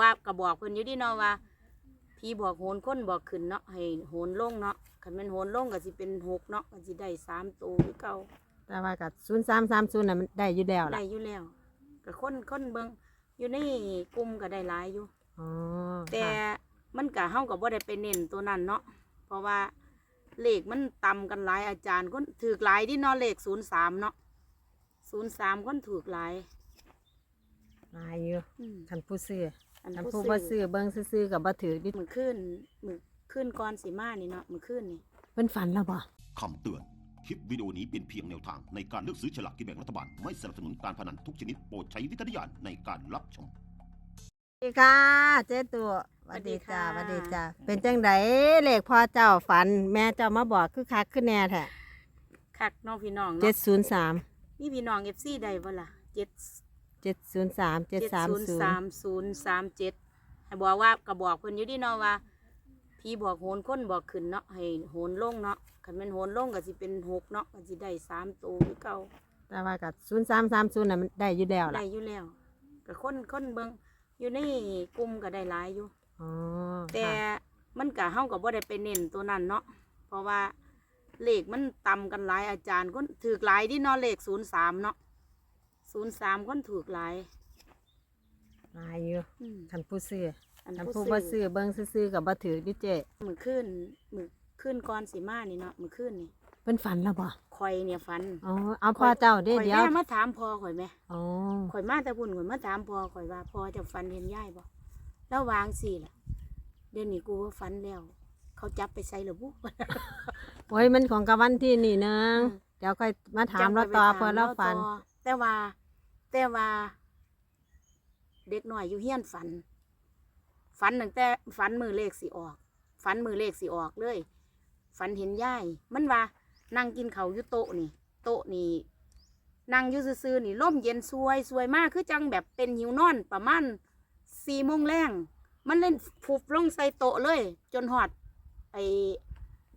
ว่าก็บอกเพิ่นอยู่ดีเนาะว่าพี่บอกโหนคนบอกขึ้นเนาะให้โหนลงเนาะคันแม่นโหนลงก็สิเป็นหกเนาะก็สิได้สามตัวคือเก่าแต่ว่ากับศูนย์สามสามศูนย์น่ะมันได้อยู่แล้วล่ะได้อยู่แล้วก็คนคนเบิ่งอยู่ในกลุ่มก็ได้หลายอยู่ อ๋อแต่ค่ะมันก็เฮาก็บ่ได้ไปเน้นตัวนั้นเนาะเพราะว่าเลขมันต่ำกันหลายอาจารย์คนถูกหลายที่เนาะเลข03เนาะ03คนถูกหลายหลายอยู่อืมคันผู้ซื้อ อันคันผู้ผู้บ่ซื้อเบิ่งซื้อๆกับบ่ถือดิมือขึ้นมือขึ้นก่อนสีมานี่เนาะมือขึ้นนี่เพิ่นฝันแล้วบ่คำเตือน คลิปวิดีโอนี้เป็นเพียงแนวทางในการเลือกซื้อฉลากกินแบ่งรัฐบาล ไม่สนับสนุนการพนันทุกชนิดโปรดใช้วิจารณญาณในการรับชม สวัสดีค่ะ เจ๊ตัวสวัสดีจ้าสวัสดีจ้าเป็นจังไดเลขพ่อเจ้าฝัน แม่เจ้ามาบอกคือคักขึ้นแน่แท้คักน้องพี่น้องเจ็เนาะดศูนย์สามมีพี่น้องเอฟซีใดบ่ล่ะเจ็ด เจ็ดศูนย์สามเจ็ดสามศูนสาย์มศูนย์สามเจ็ดให้บอกว่าก็บอกเพิ่นอยู่ดีเนาะว่าพี่บอกโหนคนบอกขึ้นเนาะให้โหนลงเนาะคันแม่นโหนลงก็สิเป็นหกเนาะก็สิได้สามตัวคือเก่าแต่ว่ากับศูนย์สามสามศูนย์น่ะมันได้อยู่แล้วล่ะได้อยู่แล้วก็คนคนเบิ่งอยู่ในกลุ่มก็ได้หลายอยู่อ๋อแต่ค่ะมันก็เฮาก็บ่ได้ไปเน้นตัวนั้นเนาะเพราะว่าเลขมันต่ำกันหลายอาจารย์คนถูกหลายที่เนาะเลข03เนาะ 03คนถูกหลายหลายอยู่อืมคันผู้ซื้ออันคันผู้ผู้บ่ซื้ซื้ออเบิ่งซื้อๆกับบ่ถือดิเจ๊มือขึ้นมือขึ้นก่อนสิมานี่เนาะมือขึ้นนี่เพิ่นฝันแล้วบ่ข่อยเนี่ยฝันอ๋อเอาพ่อเจ้าเด้ข่อยเดี๋ยวแม่มาถามพ่อข่อยไหมอ๋อข่อยมาแต่พุ่นข่อยมาถามพ่อข่อยว่าพ่อจะฝันเห็นยายบ่แล้ววางสิล่ะ เดี๋ยวนี้กูว่าฝันแล้ว เขาจับไปใส่ระบุ โอ้ยมันของกับวันที่นี่นึงอืม เดี๋ยวค่อยมาถามจำเราไปต่อถมเพื่อเราฝันต่อแต่ว่า แต่ว่า เด็กหน่อยอยู่เฮียนฝัน ฝันตั้งแต่ฝันมือเลขสิออก ฝันมือเลขสิออกเลย ฝันเห็นยาย มันว่านั่งกินเขาวอยู่โต๊ะนี่ โต๊ะนี่นั่งอยู่ซื่อๆนี่ร่มเย็นสวยสวยมากคือจังแบบเป็นหิวนอนประมาณสี่โมงแรงมันเล่นฟุบลงใส่โต๊ะเลย จนหอดไอ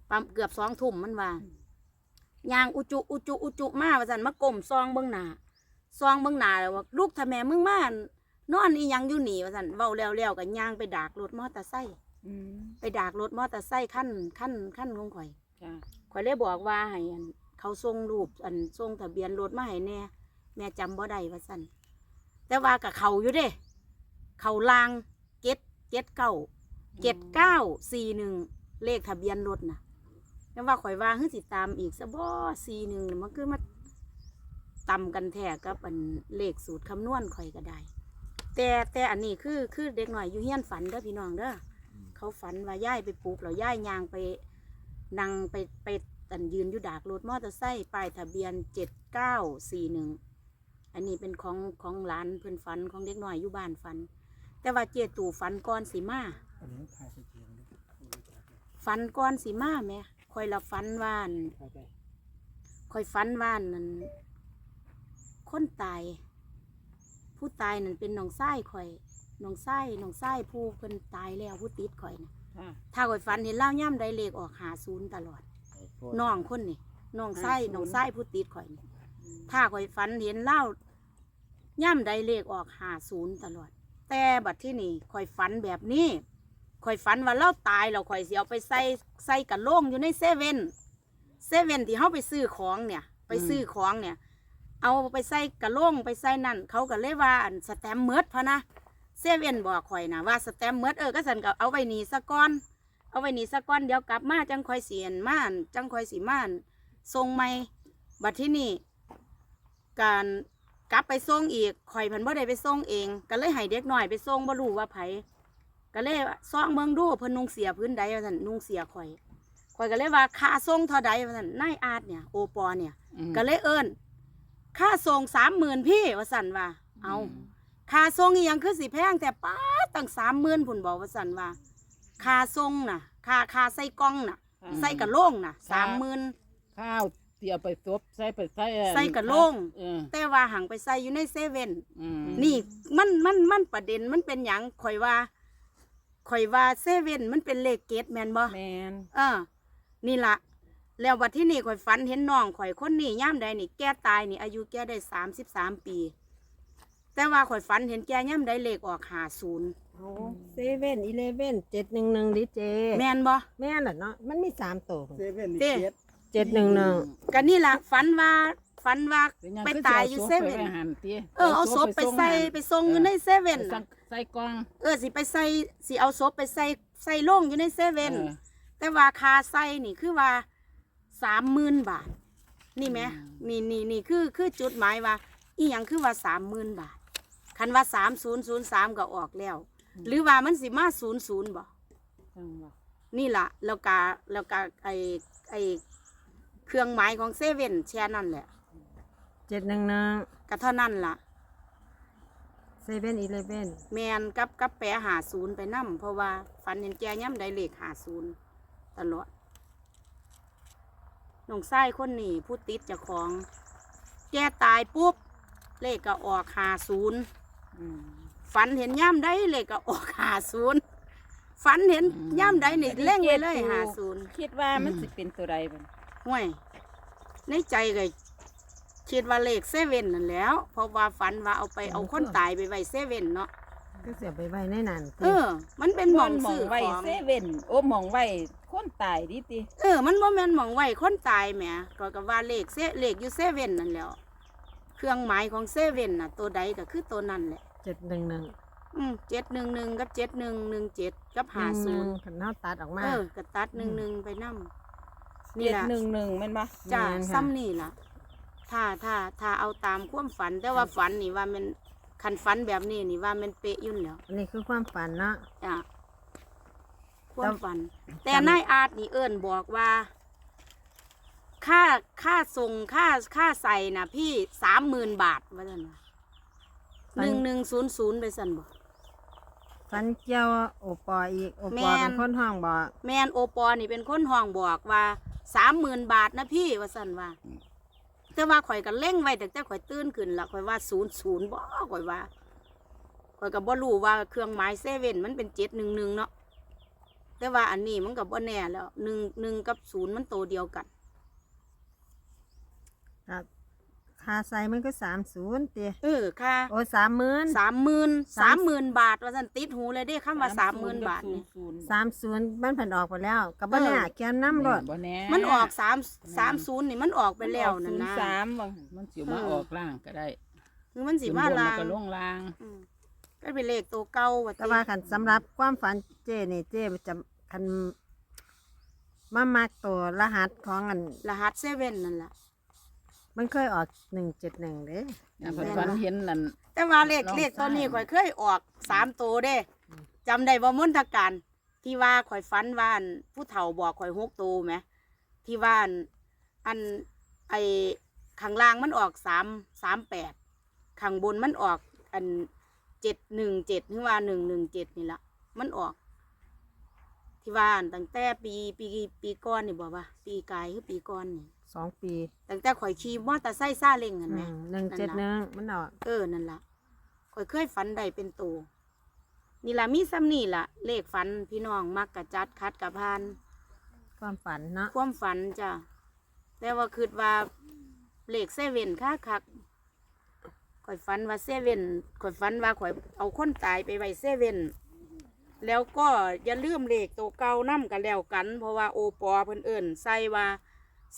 ประมาณเกือบสองทุ่มมันว่า ยางอุจุอุจุอุจุมาว่าสันมากลมซองเบิ้งหน้า ซองเบิ้งหน้าแล้วว่าลูกทำแม่มึงมานอนอีหยังอยู่หนีว่าสันเว้าแล้วแล้วกับยางไปดากรถมอเตอร์ไซค์อืมไปดากรถมอเตอร์ไซค์ขั้นขั้นขั้นของข่อยจ้ะข่อยเลยบอกว่าให้อันเขาส่งรูปอันส่งทะเบียนรถมาให้แน่แม่จำบ่ได้ว่าสันแต่ว่ากับเขาอยู่เด้ เขาลางเจ็ดเจ็ดเก้า เจ็ดเก้าสี่หนึ่งเลขทะเบียนรถนะแล้วว่าข่อยว่าเฮ้ยสิตามอีกซะบ่สี่หนึ่งมันคือมา ตำกันแท้กับอันเลขสูตรคำนวณข่อยก็ได้ แต่แต่อันนี้คือคือเด็กหน่อยอยู่เฮียนฝันเด้อพี่น้องเด้อเขาฝันว่าย่ายไปปลูกแล้วย่ายยางไปนั่งไปไปตันยืนอยู่ดากรถมอเตอร์ไซค์ป้ายทะเบียนเจ็ดเก้าสี่หนึ่งอันนี้เป็นของของหลานเพื่อนฝันของเด็กหน้อยอยู่บ้านฝัน แต่ว่าเจตู่ฝันก่อนสีมาฝันก่อนสีมาแหมคอยละฝันว่านคอยฝันว่านนั่น คนตาย ผู้ตายนั่นเป็นน้องไส้คอยน้องไส้น้องไส้ผู้เพิ่นตายแล้วผู้ติดคอยนะค่ะถ้าคอยฝันเห็นเล่าย่ำได้เลขออกหาศูนย์ตลอดน้องคนนี่น้องไส้น้องไส้ผู้ติดข่อยนี่ถ้าข่อยฝันเห็นเล่าย่ำใดเลขออกหาศูนย์ตลอด แต่บัดที่นี่ข่อยฝันแบบนี้ข่อยฝันว่าเล่าตายแล้วข่อยเสียเอาไปใส่ใส่กระโหลงอยู่ในเซเว่นเซเว่นที่เขาไปซื้อของเนี่ย ไปซื้อของเนี่ย เอาไปใส่กระโหลงไปใส่นั่นเขาก็เลยว่าอันสแตมป์เมิดพะนะเซเว่นบอกข่อยนะว่าสแตมป์เมิดเออก็สันก็เอาไว้นี่สะก้อน เอาไว้นี่สักก้อนเดี๋ยวกลับมาจังคอยเสียนม่านจังคอยสีม่านทรงไม่บัดที่นี่การกลับไปส่งอีกข่อยพันบ่ได้ไปส่งเอง ก็เลยให้เด็กหน่อยไปส่งบ่รู้ว่าไผก็เลยซ่องเมืองดูเพิ่นนุ่งเสียพื้นใดว่าซั่นนุ่งเสียข่อยข่อยก็เลยว่าค่าส่งเท่าใดว่าซั่นนายอาร์ตเนี่ยโอปอเนี่ยมก็เลยเอิ้น ค่าส่งสามหมื่นพี่ว่าซั่นว่า เอาค่าส่งอีหยังคือสิแพงแต่ป้าดตั้งสามหมื่นพุ่นบอกว่าสันว่าค่าส่งน่ะค่าค่าใส่กล่องน่ะค่ะใส่กระโหล่งน่ะสามหมื่น ข้าวเตียวไปซบใส่ไปใส่อันใส่กระโหลงเออแต่ว่าหังไปใส่อยู่ในเซเว่นอืมนี่มันมันมันประเด็นมันเป็นหยังข่อยว่าข่อยว่าเซเว่นมันเป็นเลขเกตแมนบ่ แมน เออ นี่ละ แล้ววันที่นี่ข่อยฝันเห็นน้องข่อยคนนี้ย่ามใดนี่แก่ตายนี่อายุแก่ได้สามสิบสามปี แต่ว่าข่อยฝันเห็นแก่ย่ามใดเลขออกหาศูนย์โอ้เซเว่นอีเลเว่นเจ็ดหนึ่งหนึ่งดิเจ แม่นบ่แม่นเหรอเนาะมันมีสามตัวเซเว่นนี่เด้เจ็ดเจ็ดหนึ่งหนึ่งก็นี่ล่ะฝันว่าฝันว่าเป็นหงไปคือตายสิอยู่ศเซพเว่นไว้หั่ติเออเอาศพไปใส่ไปส่งอยู่ในเซเว่นใส่น่ะใส่กล่อง เออสิไปใส่สิเอาศพไปใส่ใส่โล่งอยู่ในเซเว่นออแต่ว่าคาใส่นี่คือว่า สามหมื่นบาท นี่ไหมนี่นี่นี่คือคือจุดหมายว่า อีหยังคือว่าสามหมื่นบาท คันว่าสามศูนย์ศูนย์สามก็ออกแล้ว หรือว่ามันสิมาศูนย์ศูนย์บ่จังว่านี่ล่ะแล้วกาแล้วกาไอไอเครื่องหมายของเซเว่นแช่นั่นแหละเจ็ดหนึ่งหนึ่งก็เท่านั้นล่ะเซเว่นอีเลเว่นแมนกับกับแปรหาศูนย์ไปนํเพราะว่า ฝันเห็นแกย่ำได้เลขหาศูนย์ตลอด น้องไส้คนนี้ผู้ติดเจ้าของ แกตายปุ๊บ เลขก็ออกหาศูนย์อืมฝันเห็นย่ำได้เลขก็ออกหาศูนย์ฝันเห็นย่ำได้นี่เล่งไว้เลยหาศูนย์คิดว่ามันสิเป็นตัวใดบ้างห่วย ในใจก็คิดว่าเลขเซเว่นนั่นแหล้วเพราะว่าฝันว่าเอาไปเอาคนตายไปไว้เซเว่นเนาะ ก็เสียไปไว้ในนั้นเออ มันเป็นหมองหมอซื้งอไว้ของเซเว่นโอ้หมองไว้คนตายดิติเออ มันบ่แม่นหมองไว้คนตายแหมก็ก็ว่าเลขเซเลขอยู่เซเว่นนั่นแหล้วเครื่องหมายของเซเว่นน่ะ ตัวใดก็คือตัวนั้นแหละ เจ็ดหนึ่งหนึ่งอืมเจ็ดหนึ่งหนึ่งกับเจ็ดหนึ่งหนึ่งเจ็ดกับหาศูนย์ขันเท้าตัดออกมา เออกระตัดหนึ่งหนึ่งไปนั่นี่เจ็ดล่ะหนึ่งหนึ่งแม่นปะจ้าแม่นค่ะ ซ้ำนี่ล่ะถ้าถ้าถ้าเอาตามความฝันแต่ว่าฝันนี่ว่ามัน คันฝันแบบนี้นี่ว่ามันเป๊ะอยุ่นแหล้วอันนี้คือความฝันเนาะ จ้ะความฝัน แต่นายอาร์ตนี่เอิญบอกว่าค่าค่าส่งค่าค่าใส่น่ะพี่สามหมื่นบาทว่าซั่นว่าหนึ่งหนึ่งศูนย์ศูนย์ไปสั่นบอกฝันเกี่ยวโอปออีกโอแม่ปอนเป็นคนห้องบอก แมนโอปอนี่เป็นคนห้องบอกว่าสามหมื่นบาทนะพี่ว่าสั่นว่า แต่ว่าข่อยก็เล่งไว้แต่แต่ข่อยตื่นขึ้นละข่อยว่าศูนย์ศูนย์บ่ข่อยว่าข่อยก็บ่รู้ว่าเครื่องหมายเซเว่นมันเป็นเจ็ดหนึ่งหนึ่งเนาะแต่ว่าอันนี้มันก็บ่แน่แล้วหนึ่งหนึ่งกับศูนย์มันโตเดียวกัน ครับ ค่าใส่มันก็สามศูนย์เตียเออค่ะโอ้สามหมื่นสามหมื่นสาสามมหมื่นบาท ว่าสันติดหูเลยเด้คำว่าสามหมื่นบาทนี่ศูนย์สามศูนย์มันผ่านออกไปแล้วกับบ้านเออเนี่ยเขียนน้ำรถบ่แน่มันออกสามสามศูนย์นี่มันออกไปแล้วนั่นศูนะย์สามบางมันสิมาออกล่างก็ได้คือมันสีมาขึ้นบนลางก็ลงล่างอืมก็เป็นเลขตัวเก่าว่าแต่ว่าคันสำหรับความฝันเจนี่เจจะคันมามักตัวรหัสของอันรหัสเซเว่นนั่นแหละ มันเคยออกหนึ่งเจ็ดหนึ่งเด้อย่างเพิ่นฝันเห็นนั่น แต่ว่าเลขลองเลขตัวนี้สร้างข่อยเคยออกสามตัวเด้จำได้บ่มนทการที่ว่าข่อยฝันว่าอันผู้เฒ่าบอกข่อยหกตัวไหมที่ว่าอันอันไอข้างล่างมันออกสามสามแปดข้างบนมันออกอันเจ็ดหนึ่งเจ็ดที่ว่าหนึ่งหนึ่งเจ็ดนี่ละมันออก ที่ว่าอันตั้งแต่ปีปีปีก่อนนี่บอกว่า ปีกายคือปีก่อนนี่ สองปีตั้งแต่ข่อยขี่มอเตอร์ไซค์ซาเล้งกันไหมหนึ่งเจ็ดหนึ่งมันออกเออนั่นละข่อยเคยฝันได้เป็นตัวนี่ละมีซ้ำนี่ละเลขฝันพี่น้องมักกะจัดคัดกะพาน ความฝันเนาะความฝันจ้ะแต่ว่าคิดว่าเลขเซเว่นค่าคักข่อยฝันว่าเซเว่นข่อยฝันว่าข่อยเอาคนตายไปไว้เซเว่นแล้วก็อย่าลืมเลขตัวเก่านํกันแล้วกัน เพราะว่าโอปอเพิ่นเอิ้นใส่ว่า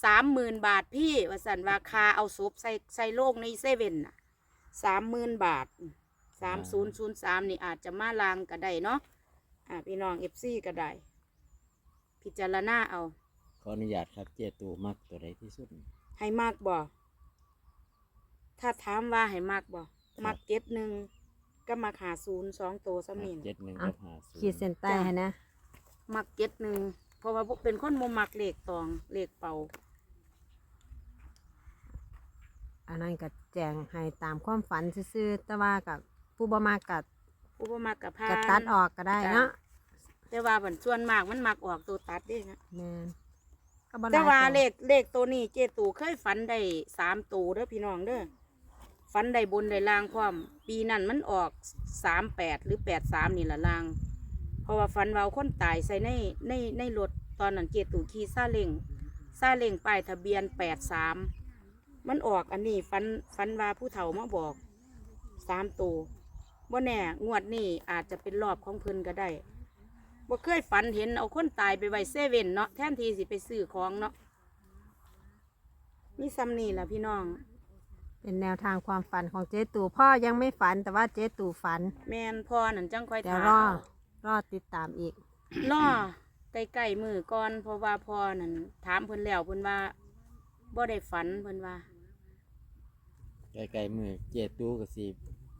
สามหมื่นบาทพี่ว่าสันว่าคาเอาศพใส่ใส่โลกในเซเว่นน่ะสามหมื่นบาทสามศูนย์ศูนย์สามนี่อาจจะมาลางก็ได้เนาะอ่าพี่น้องเอฟซีก็ได้ พิจารณาเอา ขออนุญาตครับเจตูมักตัวใดที่สุด ให้มากบ่ถ้าถามว่าให้มากบ่มักเก็บหนึ่งก็มาขาศูนย์สองตัวสมินเจ็ดหนึ่งกับห้าศูนขีดย์เส้นใต้ให้นะ มักเก็บหนึ่ง เพราะว่าพวกเป็นคนโมมักเลขตองเลขเป่า อันนั้นก็แจงให้ตามความฝันซื่อๆแต่ว่ากับผู้บ่มากัดผู้บ่มักกับพากัตัดออกก็ได้เนาะแต่ว่าบันส่วนมากมันมักออกตัวตัดเด้นะแม่นก็บ่ได้แต่ว่าตัวเลขเลขตัวนี้เจตูเคยฝันได้สามตัวเด้อพี่น้องเด้อฝันได้บนได้ล่างพร้อมปีนั้นมันออกสามแปดหรือแปดสามนี่ละล่างเพ ราะว่าฝันว่าเอาคนตายใส่ในในในรถตอนนั้นเจตูขี่ซาเล้งซาเล้งป้ายทะเบียนแปดสามมันออกอันนี้ฝันฝันว่าผู้เฒ่ามาบอกสามตัวบ่แน่งวดนี้อาจจะเป็นรอบของเพิ่นก็ได้บ่เคยฝันเห็นเอาคนตายไปไว้เซเว่นเนาะแทนที่สิไปซื้อของเนาะมีซ้ำนี่ล่ะพี่น้องเป็นแนวทางความฝันของเจ๊ตู่พ่อยังไม่ฝันแต่ว่าเจ๊ตู่ฝัน แม่นพ่อนั่นจังค่อยเดี๋ยวถามรอ รอติดตามอีก ล่อใกล้ๆมือก่อนเพราะว่าพ่อนั่นถามเพิ่นแล้วเพิ่นว่าบ่ได้ฝันเพิ่นว่าใกล้ๆมือเจตูก็สิ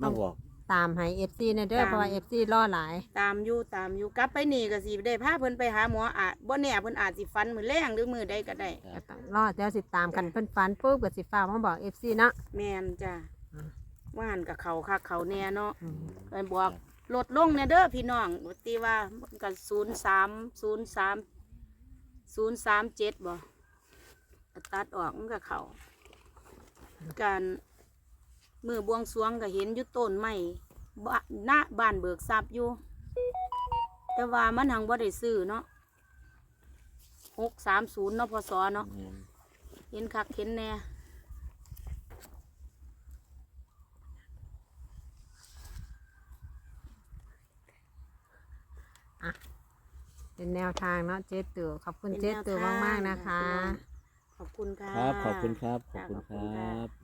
ต้มาองบอกตามให้เอฟซีในเด้อตาม เพราะว่าเอฟซีรอหลาย ตามอยู่ตามอยู่กลับไปนี่ก็สิได้พาเพิ่นไปหาหมออาจบ่แน่เพิ่นอาจสิฝันมื้อแรงหรือมื้อใดก็ได้ครับก็ต้องรอเดี๋ยวสิตามกันเพิ่นฝันปุ๊บก็สิฟ้ากมาบอกเอฟซีเนาะ แม่นจ้ะอ่า ว่าหันกับเขาคักเขาแน่เนาะ อืมไปบอก ลดลงเนี่ยเด้อพี่น้องบตีว่ากันศูนย์สามศูนย์สามศูนย์สามเจ็ดบ่ตัดออกมันกับเขาการมือบวงสรวงก็เห็นอยู่ต้นไม้บ้านหน้าบ้านเบิกทรัพย์อยู่ แต่ว่ามันหังบ่ได้ซื้อเนาะหกสามศูนย์เนาะพศเนาะแม่นเห็นคักเห็นแน่ เป็น แนวทางเนาะเจ๊ตู่ขอบคุณเจ๊ตู่มากๆนะคะ ขอบคุณค่ะ ครับ ขอบคุณครับ ขอบคุณขอบคคุณรัค่ะบ